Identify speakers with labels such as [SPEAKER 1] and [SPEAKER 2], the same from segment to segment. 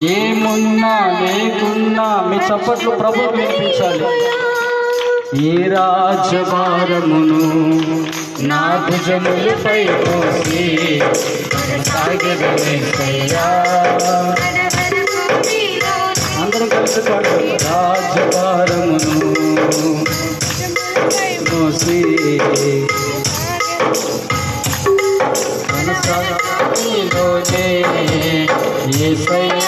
[SPEAKER 1] ఏమున్నా లేకున్నా మీ చప్పట్లు ప్రభు వినిపించాలి. ఈ రాజభారమును నా భుజములపై పోసి అందరం కలిసి పాడు రాజభారమును పోసి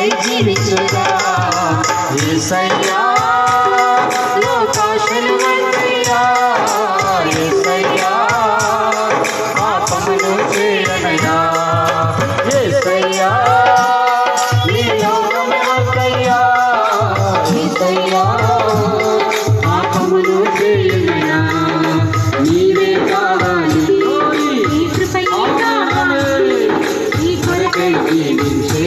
[SPEAKER 1] ఏసై జీవించుగా ఏసయ్యా లోకాశలు వన్నయ్యా ఏసయ్యా పాపములు చేరనయ్యా ఏసయ్యా నీ లోకము వన్నయ్యా ఏసయ్యా పాపములు చేరనయ్యా నీవే కావాలి నీ కృపయ్యా నీ కొరకై జీవించు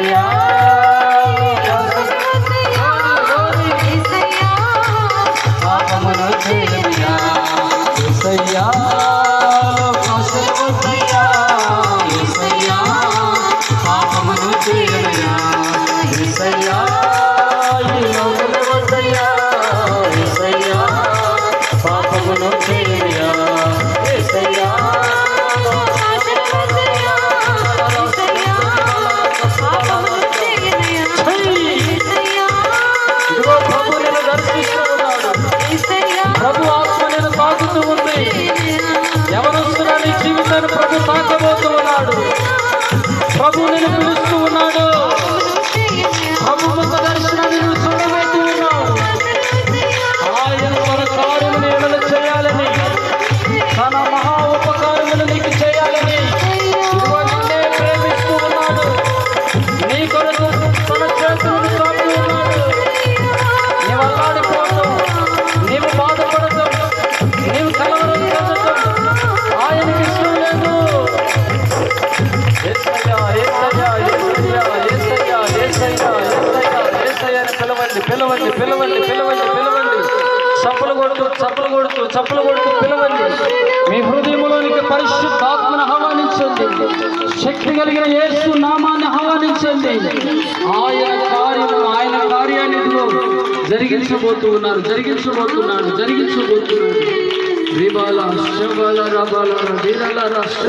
[SPEAKER 1] Yeah. పిలవండి పిలవండి పిలవండి పిలవండి. చప్పులు కొడుతు చప్పులు కొడుతు చప్పులు కొడుతు పిలవండి. మీ హృదయంలోనికి పరిశుద్ధాత్మను ఆహ్వానించండి. శక్తి కలిగిన యేసు నామాన్ని ఆహ్వానించండి. ఆయన కార్యము ఆయన కార్యాన్ని జరిగించబోతూ ఉన్నారు జరిగించబోతున్నాడు జరిగించబోతున్నాడు రిబాల శబల రబాల రబీరల రాష్ట్ర